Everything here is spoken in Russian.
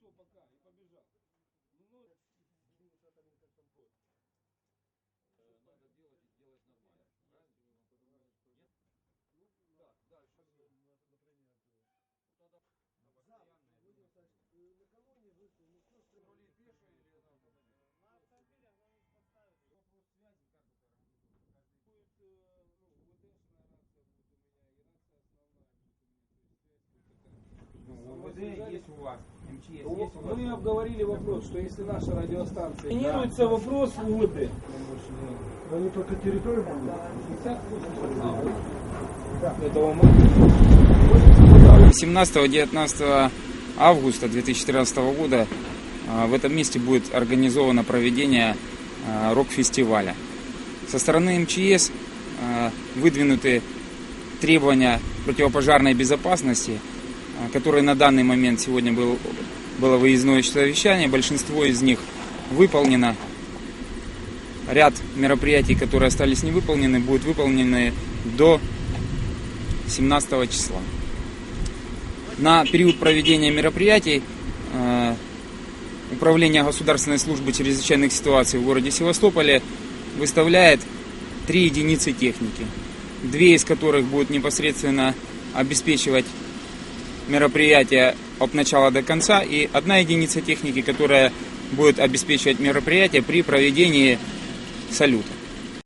Все, пока, и побежал. Ну, вас, МЧС. Мы обговорили вопрос, что если наша радиостанция... Планируется вопрос УВД. Они только территорию будут? Этого мы... 17-19 августа 2013 года а, в этом месте будет организовано проведение а, рок-фестиваля. Со стороны МЧС а, выдвинуты требования противопожарной безопасности, которые на данный момент сегодня был, было выездное совещание, большинство из них выполнено. Ряд мероприятий, которые остались не выполнены, будут выполнены до 17 числа. На период проведения мероприятий э, Управление Государственной службы чрезвычайных ситуаций в городе Севастополе выставляет три единицы техники. Две из которых будут непосредственно обеспечивать мероприятие от начала до конца, и одна единица техники, которая будет обеспечивать мероприятие при проведении салюта.